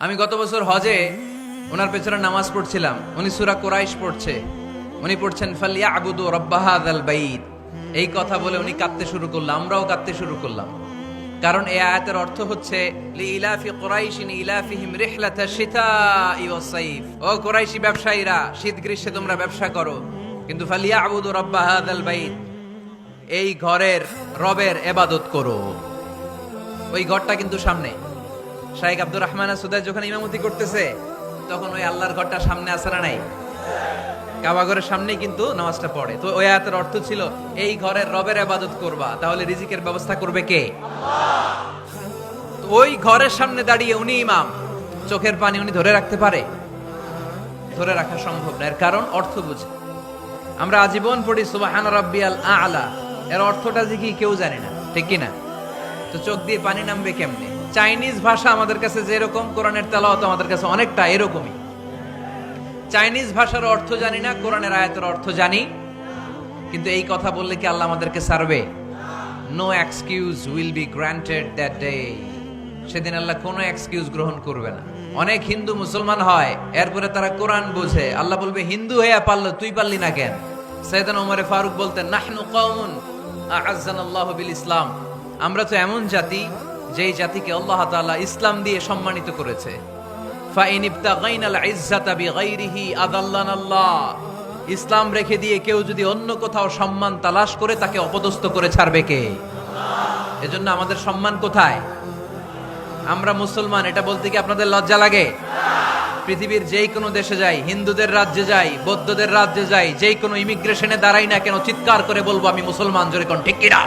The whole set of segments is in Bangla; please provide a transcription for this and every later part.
আমি গত বছর হজে ওনার পেছনে নামাজ পড়ছিলাম। উনি সুরা কোরাইশ পড়ছে। উনি পড়ছেন ফালিয়া আবুদু রব্বাহাদ আল বাইদ এই কথা বলে উনি কাঁদতে শুরু করলাম আমরাও কাঁদতে শুরু করলাম। কারণ এই আয়াতের অর্থ হচ্ছে, লিইলাফি কুরাইশিন ইলাফিহিম রিহলাতা শিতাই ওয়াস সাইফ। ও কুরাইশি ব্যবসায়ীরা, শীত গ্রীষ্মে তোমরা ব্যবসা করো, কিন্তু ফালিয়া আবুদু রব্বাহাদ আল বাইদ এই ঘরের রবের এবাদত করো। ওই ঘরটা কিন্তু সামনে। শাইখ আব্দুর রহমান সুদাই যখন ইমামতি করতেছে, তখন ওই আল্লাহর ঘরটা সামনে আসে না নাই? কাবাঘরের সামনেই কিন্তু নামাজটা পড়ে। তো ওই আয়াতের অর্থ ছিল, এই ঘরের রবের আবাদত করবা, তাহলে রিজিকের ব্যবস্থা করবে কে? ওই ঘরের সামনে দাঁড়িয়ে উনি ইমাম। চোখের পানি উনি ধরে রাখতে পারে? ধরে রাখা সম্ভব না। এর কারণ অর্থ বুঝে। আমরা আজীবন পড়ি, সুবাহান রাব্বিয়াল আলা। এর অর্থটা যে কি কেউ জানে না। ঠিক কি না? তো চোখ দিয়ে পানি নামবে কেমনে? চাইনিজ ভাষা আমাদের কাছে যেরকম, কোরআনের তেলাওয়াত আমাদের কাছে অনেকটা এরকমই। চাইনিজ ভাষার অর্থ জানি না, কোরআনের আয়াতের অর্থ জানি। কিন্তু এই কথা বললে কি আল্লাহ আমাদেরকে সারবে no excuse will be granted that day সেদিন আল্লাহ কোনো এক্সকিউজ গ্রহণ করবে না। অনেক হিন্দু মুসলমান হয়, এরপরে তারা কোরআন বোঝে। আল্লাহ বলবে, হিন্দু হয়ে পারল তুই পারলি না কেন? সৈয়দান ওমরে ফারুক বলতেন, নাহনু কওমুন আ'আজ্জানাল্লাহু বিল ইসলাম। আমরা তো এমন জাতি যেই জাতিকে আল্লাহ তাআলা ইসলাম দিয়ে সম্মানিত করেছে। ইসলাম রেখে দিয়ে কেউ যদি অন্য কোথাও সম্মান তালাশ করে, তাকে অপদস্থ করে ছাড়বে কে? এজন্য আমাদের সম্মান কোথায়? আমরা মুসলমান, এটা বলতে কি আপনাদের লজ্জা লাগে? পৃথিবীর যেই কোনো দেশে যাই, হিন্দুদের রাজ্যে যাই, বৌদ্ধদের রাজ্যে যাই যেই কোনো ইমিগ্রেশনে দাঁড়াই না কেন, চিৎকার করে বলব আমি মুসলমান, জোরে কোন ঠিক কিনা?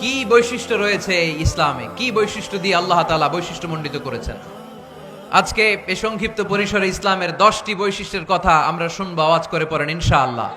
কি বৈশিষ্ট্য রয়েছে ইসলামে? কি বৈশিষ্ট্য দিয়ে আল্লাহ তালা বৈশিষ্ট্য মণ্ডিত করেছেন? আজকে এ সংক্ষিপ্ত পরিসরে ইসলামের দশটি বৈশিষ্ট্যের কথা আমরা শুনব, আওয়াজ করে পড়েন ইনশাআল্লাহ।